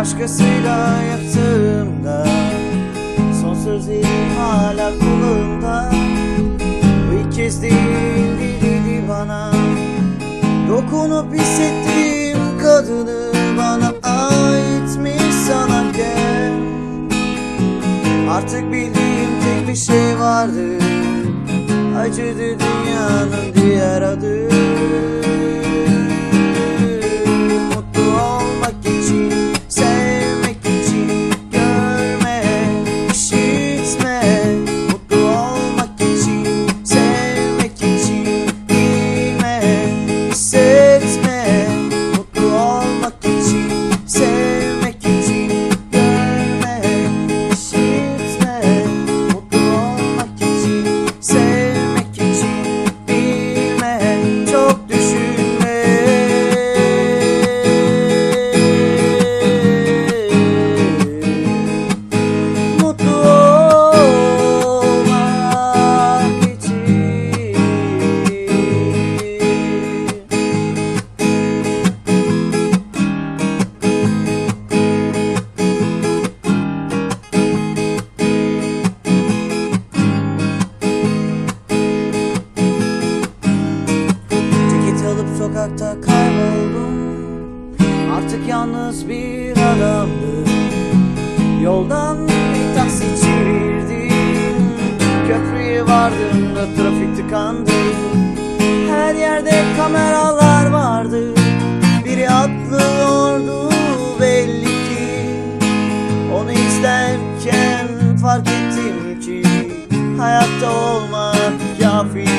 başkasıyla yattığımda Son sözlerim hala kulağımda Bu ilk kez değil dedi bana Dokunup hissettiğim kadını bana aitmiş sanarken? Artık bildiğim tek bir şey vardı Acıdı dünyanın diğer adı Alıp sokakta kayboldum. Artık yalnız bir adamdım Yoldan bir taksi çevirdim. Köprüye vardığımda trafik tıkandı. Her yerde kameralar vardı. Biri atlıyordu belli ki. Onu izlerken fark ettim ki Hayatta olmak kafi